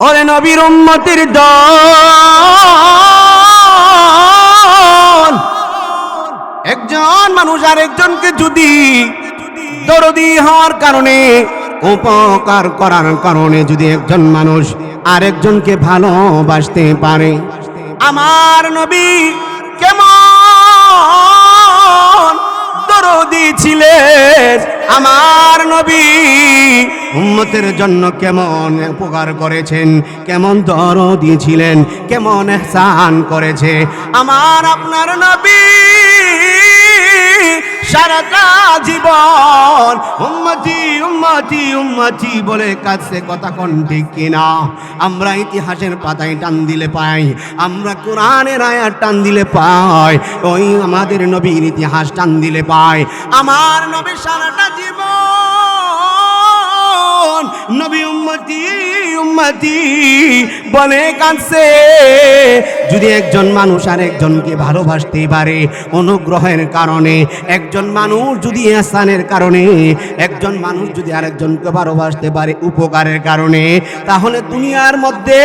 ওরে নবীর উম্মতির দল। একজন মানুষ আর একজনকে যদি দরদি হওয়ার কারণে, উপকার করার কারণে যদি একজন মানুষ আরেকজনকে ভালোবাসতে পারে, আমার নবী কেমন দরদি ছিলেন? আমার নবী উম্মতের জন্য কেমন উপকার করেছেন, কেমন দর দিয়েছিলেন কেমন এহসান করেছে। আমার আপনার নবী সারাটা জীবন উম্মতি উম্মতি উম্মতি বলে কাছে কথা কোন ঠিক কিনা? আমরা ইতিহাসের পাতায় টান দিলে পাই, আমরা কোরআনের আয়াত টান দিলে পাই, ওই আমাদের নবীর ইতিহাস টান দিলে পাই। আমার নবী সারাটা জীবন নবী উম্মতি উম্মতি বলে কাঁদছে, যদি একজন মানুষ আর একজনকে ভালোবাসতে পারে অনুগ্রহের কারণে, একজন মানুষ যদি এহসানের কারণে, একজন মানুষ যদি আরেকজনকে ভালোবাসতে পারে উপকারের কারণে, তাহলে দুনিয়ার মধ্যে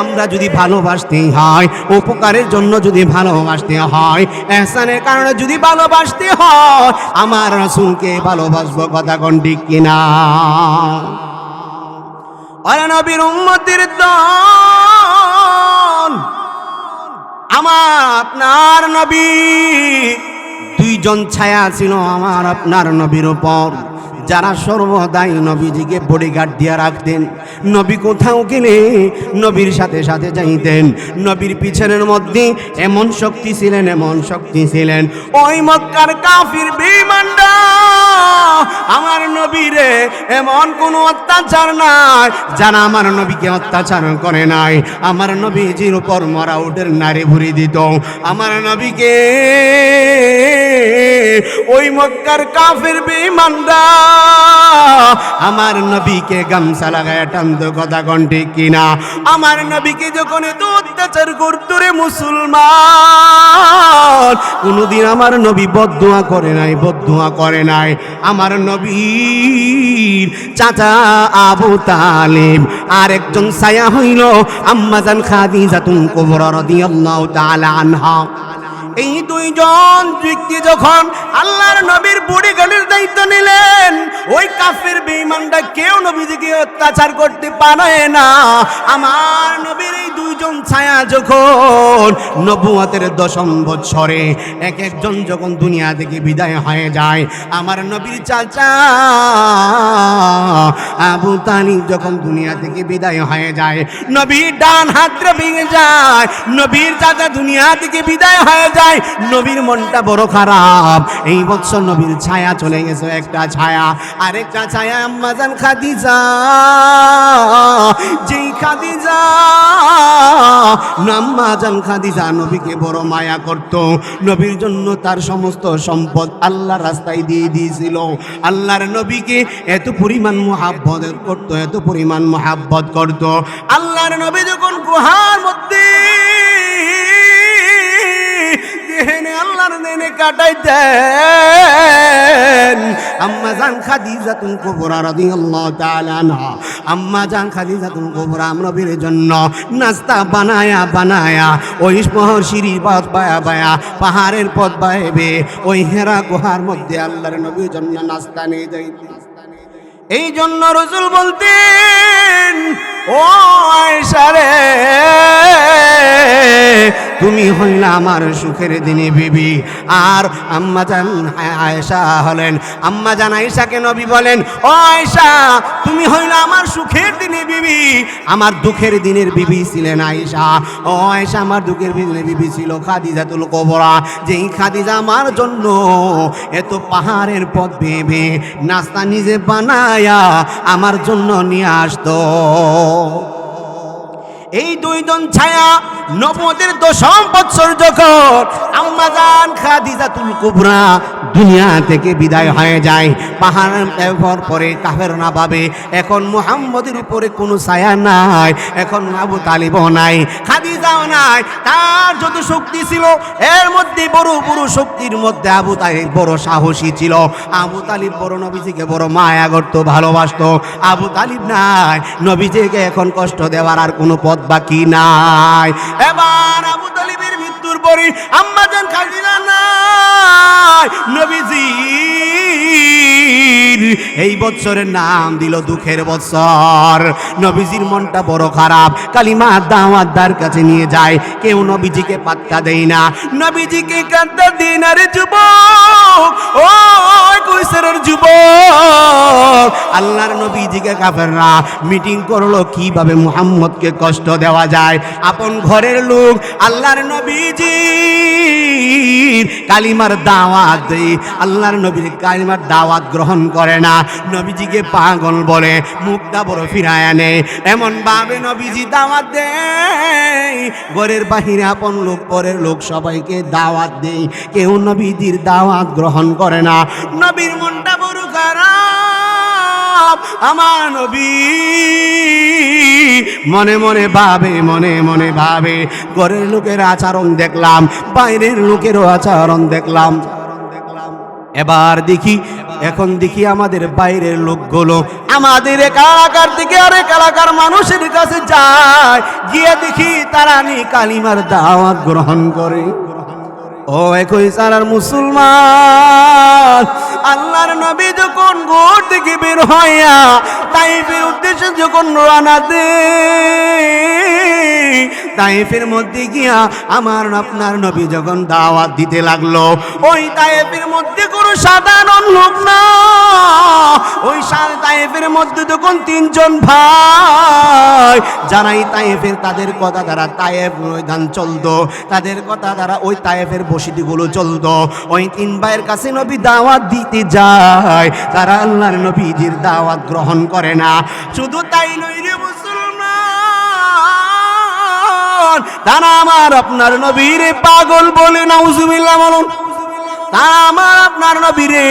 আমরা যদি ভালোবাসতে হয়, উপকারের জন্য যদি ভালোবাসতে হয়, এহসানের কারণে যদি ভালোবাসতে হয়, আমার রসুলকে ভালোবাসবো কথা কোন ঠিক কিনা? ওরে নবীর উম্মতির দল। আমার আপনার নবী দুইজন ছায়া ছিল আমার আপনার নবীর উপর। যারা সর্বদাই নবীজিকে বডিগার্ড দিয়ে রাখতেন, নবী কোথাও গেলে নবীর সাথে সাথে যাইতেন। নবীর পিছনের মধ্যে এমন শক্তি ছিলেন, এমন শক্তি ছিলেন। ওই মক্কার কাফির বেঈমানরা, আমার নবীরে এমন কোনো অত্যাচার নাই, যারা আমার নবীকে অত্যাচার করে নাই। আমার নবীজির উপর মরা উঠের নারী ভুরি দিত। আমার নবীকে ওই মক্কার কাফের বেঈমানরা আমার নবীকে গামছা লাগায় টানত কথা কণ্ঠে কিনা? আমার নবীকে যখন এত অত্যাচার রে মুসলমান, কোনদিন আমার নবী বদুয়া করে নাই বদুয়া করে নাই। আমার নবীর চাচা আবু তালিব আর একজন হইল আম্মাজান খাদিজাতুন কুবরা রাদিয়াল্লাহু তাআলা আনহা। এই দুইজন ব্যক্তি যখন আল্লাহর নবীর বুড়ি গাড়ির দায়িত্ব নিলেন, ওই কাফের বেঈমানটা কেউ নবীজিকে অত্যাচার করতে পারে না। আমার নবীর এই দুইজন ছায়া যখন নবুয়াতের দশম বৎসরে এক একজন যখন দুনিয়া থেকে বিদায় হয়ে যায়, আমার নবীর চাচা আবু তালিব যখন দুনিয়া থেকে বিদায় হয়ে যায়, নবীর ডান হাতটা ভেঙে যায়, নবীর চাচা দুনিয়া থেকে বিদায় হয়ে যায়। নবীর মনটা বড় খারাপ। এই বছর নবীর ছায়া চলে গেছে, একটা ছায়া, আরেকটা ছায়া আম্মাজান খাদিজা। যেই খাদিজা নাম্মাজান খাদিজা নবীকে বড় মায়া করত। নবীর জন্য তার সমস্ত সম্পদ আল্লাহ রাস্তায় দিয়ে দিয়েছিল। আল্লাহর নবীকে এত পরিমাণ মহাব্বত করত, এত পরিমাণ মহাব্বত করত। আল্লাহর নবী যখন গুহার মধ্যে দেহেনে আল্লাহর দেনে কাটাইতেন। আম্মা জান খাদিজাতুল কুবরা রাদিয়াল্লাহু তাআলা আনহা। আম্মা জান খাদিজাতুল কুবরা নবীর জন্য নাস্তা বানায়া বানায়া, ওই সিঁড়ি পথ বায়া বায়া, পাহাড়ের পথ বাইবে ওই হেরা গুহার মধ্যে আল্লাহর নবীর জন্য নাস্তা নিয়ে যাইতেন। এই জন্য রসুল বলতেন ও আয়সা রে। তুমি হইলা আমার সুখের দিনে বিবি। আর আম্মা জান আয়েশা হলেন। আম্মা জান আয়েশাকে নবী বলেন, ও আয়েশা, তুমি হইলা আমার সুখের দিনে বিবি। আমার দুঃখের দিনের বিবি ছিলেন আয়েশা। ও আয়েশা, আমার দুঃখের দিনের বিবি ছিল খাদিজাতুল কোবরা। যেই খাদিজা আমার জন্য এত পাহাড়ের পথ ভেবে নাস্তা নিজে বানায়া আমার জন্য নিয়ে আসতো। এই দুইজন ছায়া নবদের দশম বৎসর যখন আম্মাজান খাদিজাতুল কুবরা দুনিয়া থেকে বিদায় হয়ে যায়। পাহাড় ব্যবহার পরে কাফের না পাবে এখন মুহাম্মদের উপরে কোনো ছায়া নাই। এখন আবু তালিবও নাই, খাদিজাও নাই। তার যত শক্তি ছিল, এর মধ্যে বড় বড় শক্তির মধ্যে আবু তালিব বড় সাহসী ছিল। আবু তালিব বড় নবীজিকে বড় মায়া করত, ভালোবাসত। আবু তালিব নাই, নবীজিকে এখন কষ্ট দেওয়ার আর কোনো পথ বাকি নাই। এবার আবু তালিবের মৃত্যুর পরে আম্মা জান খাদিজা নাই নবীজির, এই বছরের নাম দিল দুঃখের বছর নবীজির মনটা বড় খারাপ, কালিমা দাওয়াতদার কাছে নিয়ে যায়। কেউ নবীজিকে পাত্তা দেয় না। নবীজিকে কান্তা দিন আরে যুবক ও কৈশোরের যুবক। আল্লাহর নবীজিকে কাফেররা মিটিং করল, কীভাবে মুহাম্মদকে কষ্ট দেওয়া যায়। আপন ঘরের লোক, আল্লাহর নবীজি কালিমার দাওয়াত দেই। আল্লাহর নবীর কালিমার দাওয়াত গ্রহণ করে না। নবীজিকে পাগল বলে মুখটা বড় ফিরায় আনে এমন ভাবে নবীজি দাওয়াত দেয়। ঘরের বাহিরে আপন লোক, পরের লোক সবাইকে দাওয়াত দেই কেউ নবীজির দাওয়াত গ্রহণ করে না। নবীর মনটা বড় খারাপ। আমার নবী মনে মনে ভাবে, মনে মনে ভাবে। ঘরের লোকের আচরণ দেখলাম, বাইরের লোকেরও আচরণ দেখলাম। এবার দেখি, এখন দেখি আমাদের বাইরের লোকগুলো। আমাদের কালাকার থেকে আরেক এলাকার মানুষের কাছে যায়। গিয়ে দেখি তারা নি কালিমার দাওয়াত গ্রহণ করে। ও একই সারার মুসলমান? আল্লাহর নবী যখন গোর থেকে বের হইয়া তাইফের উদ্দেশ্যে যখন রানা দে তাইফের মধ্যে গিয়া আমার আপনার নবী যখন দাওয়াত দিতে লাগল, ওই তাইফের মধ্যে কোনো সাধারণ লোক না। ওই তাইফের মধ্যে যখন তিনজন ভাই, যারাই তাইফের তাদের কথা দ্বারা তাইফ ময়দান চলতো, তাদের কথা দ্বারা ওই তাইফের বসতিগুলো চলতো। ওই তিন ভাইয়ের কাছে নবী দাওয়াত দিতে যায়। তারা আল্লাহর নবীজির দাওয়াত গ্রহণ করে না। শুধু তাই নইলে মুসলমান, তারা আমার আপনার নবীরে পাগল বলে নাউজুবিল্লাহ বলুন তারা আমার আপনার নবীরে।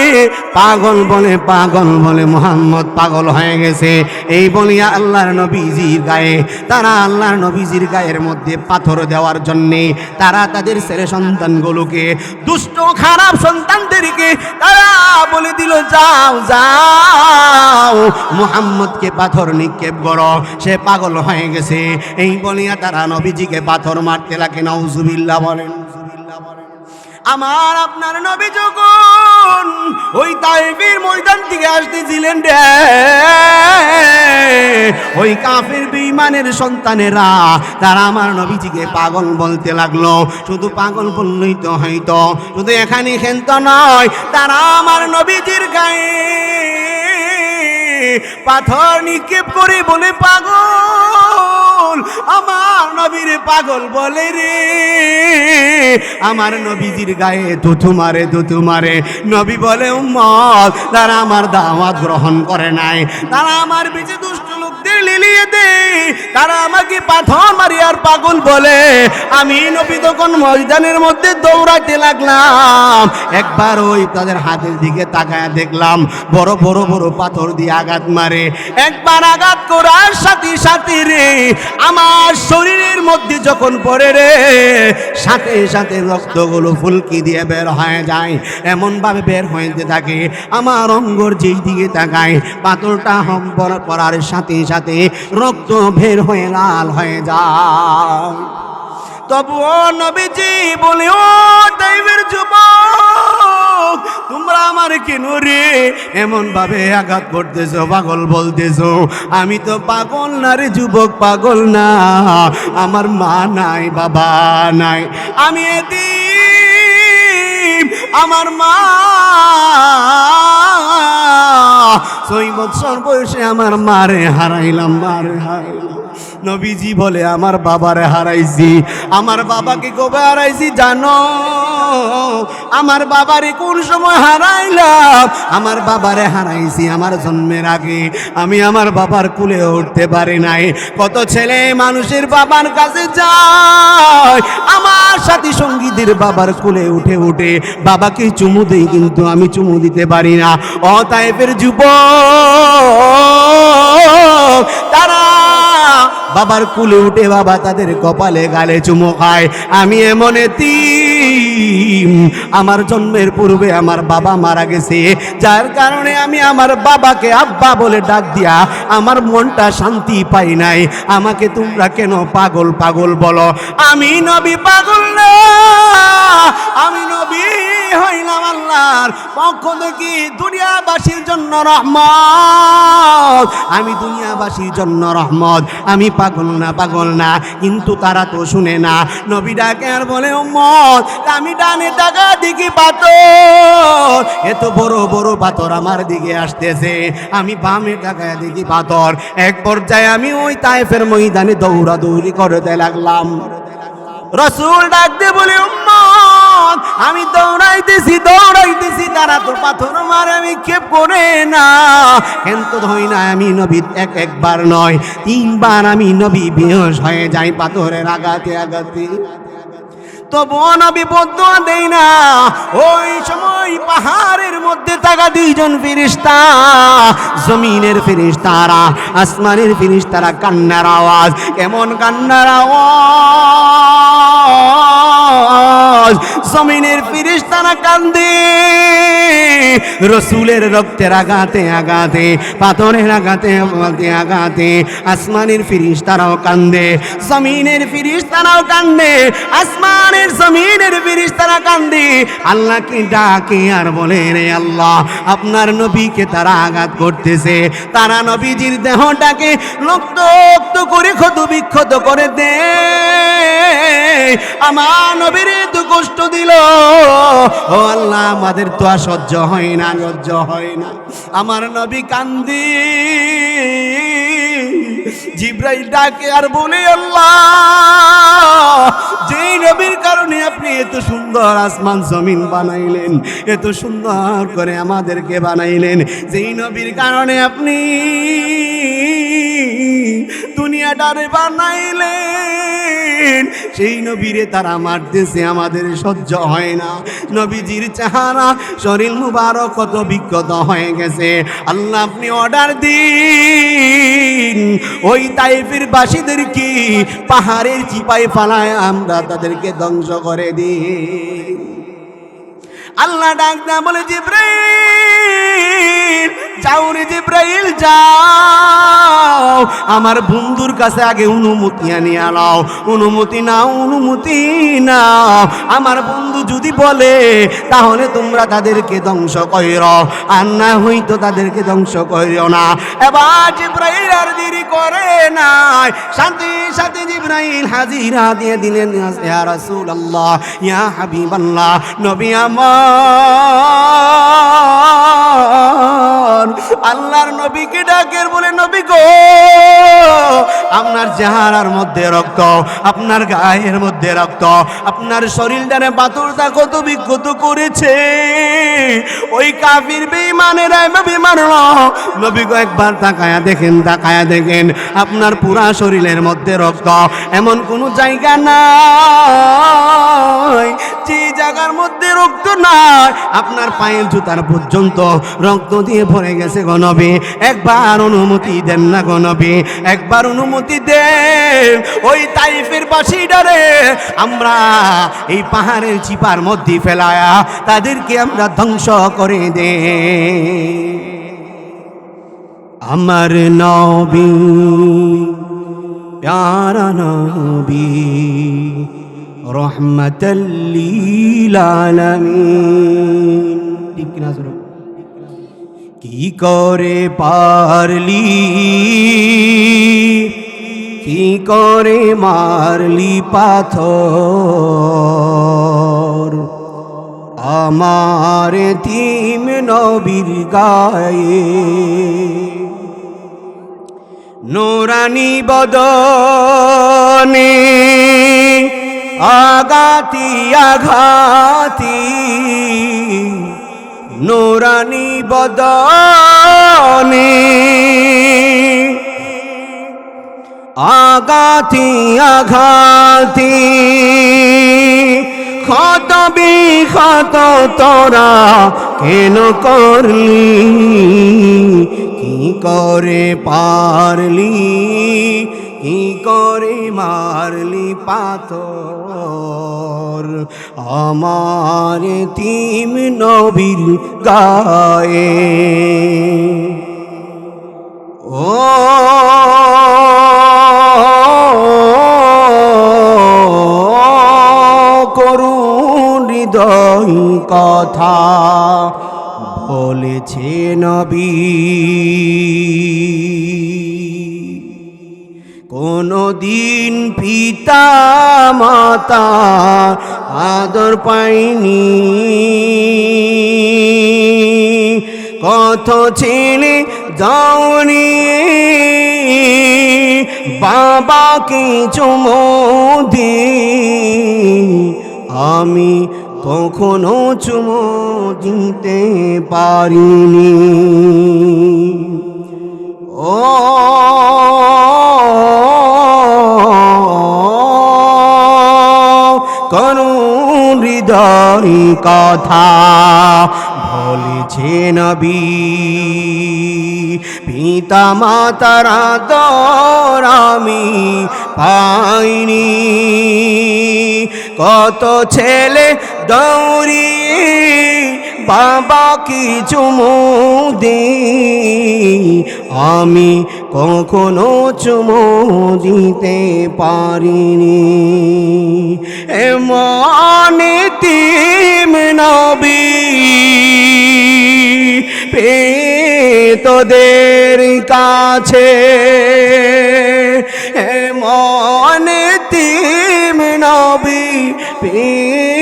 পাগল বলে পাগল বলে মোহাম্মদ পাগল হয়ে গেছে। এই বলিয়া আল্লাহর নবীজির গায়ে, তারা আল্লাহর নবীজির গায়ের মধ্যে পাথর দেওয়ার জন্যে, তারা তাদের ছেলে সন্তানগুলোকে, দুষ্ট খারাপ সন্তানদেরকে, তারা বলে দিল, যাও যাও, মোহাম্মদকে পাথর নিক্ষেপ করো, সে পাগল হয়ে গেছে। এই বলিয়া তারা নবীজিকে পাথর মারতে লাগে নাউজুবিল্লাহ, বলেন। আমার আপনার নবী যখন ওই তাইফের ময়দান থেকে আসতেছিলেন রে, ওই কাফের বিমানের সন্তানেরা, তারা আমার নবীজিকে পাগল বলতে লাগল। শুধু পাগল বললেই তো হয়তো, শুধু এখানে খেলতো নয়, তারা আমার নবীজির গায়ে পাথর নিক্ষেপ করে বলে, পাগল, আমার নবীর পাগল বলে রে। আমার নবীজির গায়ে দুথু মারে দুথু মারে। নবী বলে, উম্মত, তারা আমার দাওয়াত গ্রহণ করে নাই। তারা আমার বেঁচে দুষ্ট লিলিয়ে দে তারা আমাকে পাথর মারি আর পাগল বলে। আমি নবী তখন ময়দানের মধ্যে দৌড়াতে লাগলাম। একবার ওই তাদের হাতের দিকে তাকায় দেখলাম, বড় বড় বড় পাথর দিয়ে আঘাত মারে। একবার আঘাত করার সাথে সাথে রে, আমার শরীরের মধ্যে যখন পড়ে রে, সাথে সাথে রক্তগুলো ফুলকি দিয়ে বের হয়ে যায়। এমন ভাবে বের হইতে থাকে, আমার অঙ্গর যেই দিকে তাকায়, পাথরটা পড়ার সাথে সাথে রক্ত বের হয়ে লাল হয়ে যায়। তবুও নবীজি বলে, ও টাইমের যুবক, তোমরা আমার কেন রে এমন ভাবে আঘাত করতেছো, পাগল বলতেছো। আমি তো পাগল না রে যুবক, পাগল না। আমার মা নাই, বাবা নাই। আমি এতিম, আমার মা ছয় বছর বয়সে আমার মারে হারাইলাম মারে হারাইলাম। নবীজি বলে, আমার বাবারে হারাইছি। আমার বাবাকে কবে হারাইছি জানো? আমার বাবারে কোন সময় হারাইলাম? আমার বাবারে হারাইছি আমার জন্মের আগে। আমি আমার বাবার কুলে উঠতে পারি নাই। কত ছেলে মানুষের বাবার কাছে সাথী সঙ্গীদের বাবার স্কুলে উঠে উঠে বাবাকে চুমু দেই, কিন্তু আমি চুমু দিতে পারি না। অ তাইপের যুব তারা বাবার কুলে উঠে বাবা তাদের কপালে গালে চুমো খায়। আমি এমনে এমন এতিম আমার জন্মের পূর্বে আমার বাবা মারা গেছে। যার কারণে আমি আমার বাবাকে আব্বা বলে ডাক দিয়া আমার মনটা শান্তি পাই নাই। আমাকে তোমরা কেন পাগল পাগল বলো? আমি নবী পাগল না, আমি নবী হইলাম আল্লাহর পক্ষ থেকে দুনিয়াবাসীর জন্য রহমত। আমি দুনিয়াবাসীর জন্য রহমত। আমি পাগল না পাগল না, কিন্তু তারা তো শুনে না। নবী ডাকে আর বলে, উম্মত আমি ডানে টাকা দিকে পাথর। এত বড় বড় পাথর আমার দিকে আসতেছে। আমি বামে টাকায় দেখি পাথর। এক পর্যায়ে আমি ওই তাইফের ময়দানে দৌড়াদৌড়ি করতে লাগলাম। রসুল ডাক দিয়ে বলে, উম্মত, আমি দৌড়াইতেছি দৌড়াইতেছি। তারা তো পাথর মারে, আমি ক্ষেপ করে না। কিন্তু ধই না আমি নবী এক একবার নয়। তিনবার আমি নবী বেহস হয়ে যাই পাথরের আঘাতে আঘাতে। তবুও নবী বদুয়া দেই না। ওই সময় পাহাড়ের মধ্যে থাকা দুইজন ফিরিস্তা জমিনের ফিরিস্তারা আসমানের ফিরিস্তারা কান্নার আওয়াজ, কেমন কান্নার আওয়াজ? জমিনের ফিরিস্তারা কান্দে, রসুলের রক্তের আঘাতে আঘাতে, পাথরের আঘাতে আঘাতে আঘাতে, আসমানের ফিরিস্তারাও কান্দে, জমিনের ফিরিস্তারাও কান্দে, আসমানের জমিনের ফিরিস্তারা কান্দে। আল্লাহকে ডাকে আর বলে, রে আল্লাহ, আপনার নবীকে তারা আঘাত করতেছে। তারা নবীজির দেহটাকে রক্ত রক্ত করে ক্ষত বিক্ষত করে দে। আমার নবীর তো কষ্ট দিল। ও আল্লাহ, আমাদের তো আর সহ্য হয় না, সহ্য হয় না। আমার নবী কান্দি। জিব্রাইল ডাকে আর বলে, আল্লাহ, যেই নবীর কারণে আপনি এত সুন্দর আসমান জমিন বানাইলেন, এত সুন্দর করে আমাদেরকে বানাইলেন, যেই নবীর কারণে আপনি দুনিয়াটারে বানাইলেন। সেই নবীরে তারা মারতেছে, আমাদের সহ্য হয় না। নবীজির চেহারা, শরীর মুবারক, কত বিক্ষত হয়ে গেছে। আল্লাহ, আপনি অর্ডার দিন। ওই তাইফের বাসীদের কি পাহাড়ের চিপাই ফালায় আমরা তাদেরকে ধ্বংস করে দিই? আল্লাহ ডাক না বলে, জিব্রাইল! রে জিব্রাইল যাও। আমার বন্ধুর কাছে আগে অনুমতি আনিয়ে আনাও অনুমতি নাও অনুমতি নাও। আমার বন্ধু যদি বলে, তাহলে তোমরা তাদেরকে ধ্বংস কইর। আর না হইতো তাদেরকে ধ্বংস করিও না। এবার জিব্রাইল আর দেরি করে নাই। শান্তি সাথে জিব্রাইল হাজিরা দিয়ে দিলেন, ইয়া রাসূলুল্লাহ, ইয়া হাবিবাল্লাহ, নবী আমার। আল্লাহর নবীকে ডাকের বলে আপনার চেহারার মধ্যে রক্ত, আপনার গায়ের মধ্যে রক্ত, আপনার শরীরটারে পাথরটা কত বিক্ষত করেছে। ওই কাফির বেঈমানেরা নবী মানল নবী একবার তাকায়া দেখেন তাকায়া দেখেন, আপনার পুরা শরীরের মধ্যে রক্ত। এমন কোনো জায়গা নাই, যে জায়গার মধ্যে রক্ত নাই। আপনার পায়ের জুতার পর্যন্ত রক্ত দিয়ে ভরে গেছে গণবে একবার অনুমতি দেন না গণবে একবার অনুমতি দেন ওই তাইফের বাসিডারে আমরা এই পাহাড়ের চিপার মধ্যে ফেলায়া তাদেরকে আমরা ধ্বংস করে দে। আমার নবী, প্যারা নবী রহমতল্লিল ঠিক কিনা কি করে পারলি? কি করে মারলি পাথর? আমার তিম নবীর গায়ে নোরানি বদনে আগাতি আঘাতি। নোরানি বদনে আগাতি আঘাতি ক্ষত বিক্ষত তোরা কেন করলি? কি করে পারলি? কি করে মারলি পাথর? আমার তিম নবীর গায়ে। ও হৃদয় কথা বলেছে নবী। কোনো দিন পিতা মাতা আদর পাইনি কত ছেলে যাওনি। বাবাকে চুমো দি। আমি কখনো চুমো দিতে পারিনি। ও, করুণ হৃদয় কথা বলেছে নবী। পিতা মাতারা দর আমি পাইনি। কত ছেলে দৌড়ি বাবা কি চুমু দি? আমি কখনো চুমু দিতে পারিনি। এমন তিম নবী পে তোদের কাছে। এমন তিম নবী পে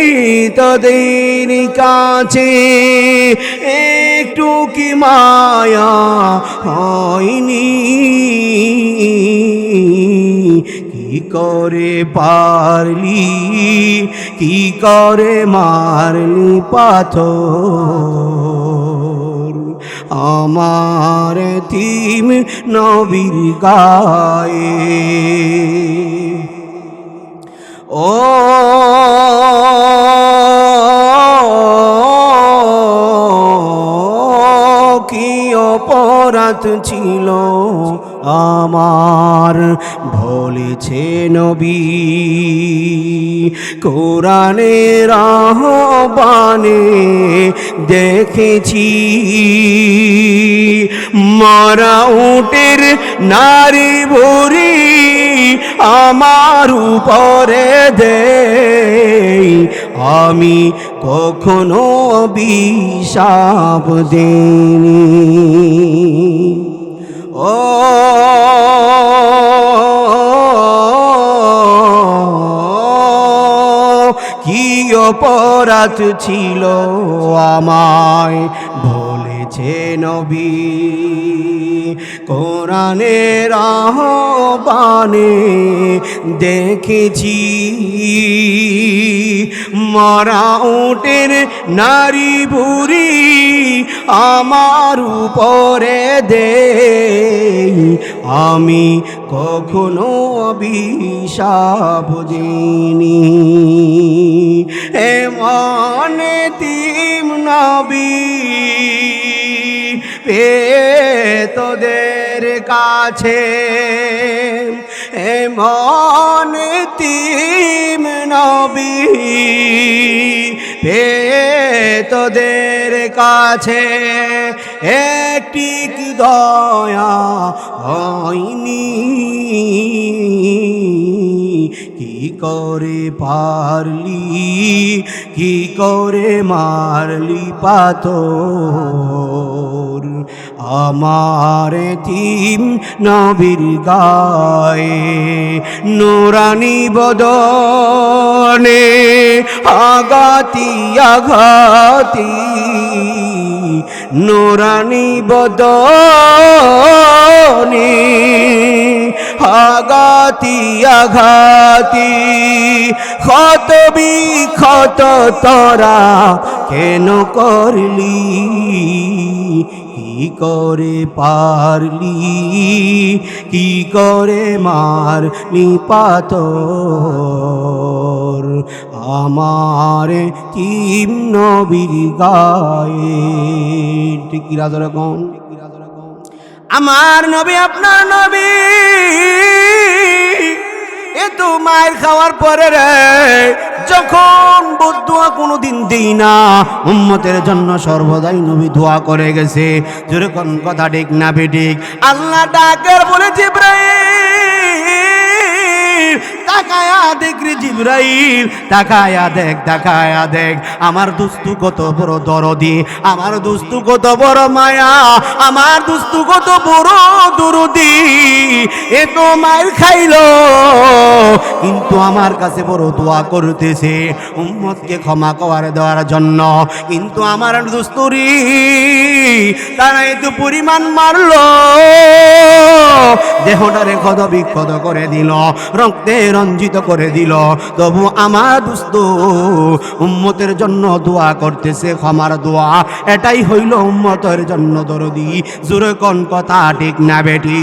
তোদের কাছে। একটু কি মায়া হয়নি? কি করে পারলি? কি করে মারলি পাথর? আমার তিম নবীর গায়ে। ও আমার বলেছে নবী, কোরআনের আহ্বানে দেখেছি। মারা উটের নারী ভুরি আমার উপরে দে আমি কখনো বিষাপ দেনি ও অপরাধ ছিল আমায়, বলেছে নবী। কোরআনের আহ্বানে দেখেছি, মরা উটের নারী বুড়ি আমার উপরে দে আমি কখনো অভিশাপ দিনি এমন তিম নবী পে তোদের কাছে এমন তিম নবী পে তোদের কাছে। একটি দয়া হয়নি। কি করে পারলি? কি করে মারলি পাথর? আমার তিম নবীর গায়ে নোরানি বদনে আগাতি আঘাতি নোরানি বদনি আগাতি আঘাতি, ক্ষত বিক্ষত তরা কেন করলি? কি করে পারলি? কি করে মারলি পাথর? আমার তিম নবীর গায়ে। ঠিক কি রাজা রকম? আমার নবী, আপনার নবী। এ তো মায়ের খাওয়ার পরে রে, যখন বদুয়া কোনোদিন দিই না, উম্মতের জন্য সর্বদাই নবী দোয়া করে গেছে। যেরকম কথা ঠিক না বেঠিক। আল্লাহ ডাকের বলে জিব্রাইল তাকায়া দেখ রে জিব্রাইল, তাকায়া দেখ তাকায়া দেখ, আমার দুস্তু কত বড় দরদি, আমার দুস্তু কত বড় মায়া, আমার দুস্তু কত বড় দুরুদি তো মায়ের খাইলো, কিন্তু আমার কাছে বড় দোয়া করতেছে, উম্মতকে ক্ষমা করার দেওয়ার জন্য, কিন্তু আমার দুস্তুরি তারা এত পরিমাণ মারলো। দেহটারে ক্ষত বিক্ষত করে দিল, রক্তে রঞ্জিত করে দিল। তবু আমার দুস্ত উম্মতের জন্য দোয়া করতেছে, ক্ষমার দোয়া। এটাই হইল উম্মতের জন্য দরদি। জোরে কোন কথা ঠিক না বেটি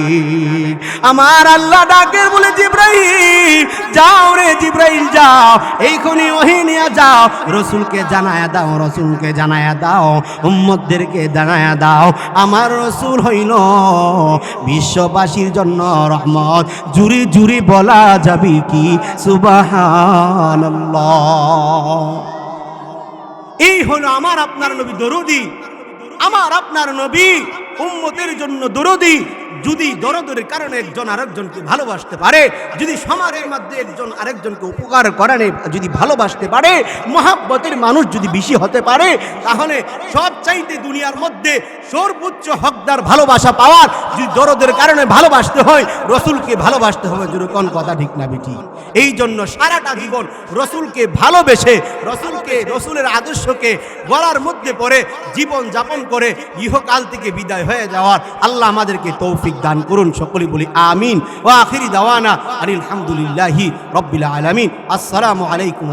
আমার আল্লাহ ডাকের বলে জিব্রাহিম যাও রে জিব্রাইল, যাও। এইখনি ওহি নিয়ে যাও। রসুলকে জানায়া দাও, রসুলকে জানায়া দাও, উম্মতদেরকে জানায়া দাও। আমার রসুল হইল বিশ্ববাসীর জন্য রহমত। জুরি জুরি বলা যাবি কি? সুবাহান এই হলো আমার আপনার নবী দরদি। আমার আপনার নবী উম্মতের জন্য দরদি। যদি দরদের কারণে একজন আরেকজনকে ভালোবাসতে পারে, যদি সমাজের মধ্যে একজন আরেকজনকে উপকার করানে, যদি ভালোবাসতে পারে, মহাব্বতের মানুষ যদি বেশি হতে পারে, তাহলে সব চাইতে দুনিয়ার মধ্যে সর্বোচ্চ হকদার ভালোবাসা পাওয়ার যদি দরদের কারণে ভালোবাসতে হয়, রসুলকে ভালোবাসতে হবে যেরকম কথা ঠিক না বেটি এই জন্য সারাটা জীবন রসুলকে ভালোবেসে, রসুলকে, রসুলের আদর্শকে গলার মধ্যে পড়ে জীবন যাপন করে ইহকাল থেকে বিদায় হয়ে যাওয়ার আল্লাহ আমাদেরকে তৌফিক দান করুন সকলে বলি আমিন ও আখিরি দাওয়ানা আলহামদুলিল্লাহি হামদুলিল্লাহি রব্বিল আলমিন আসসালামু আলাইকুম।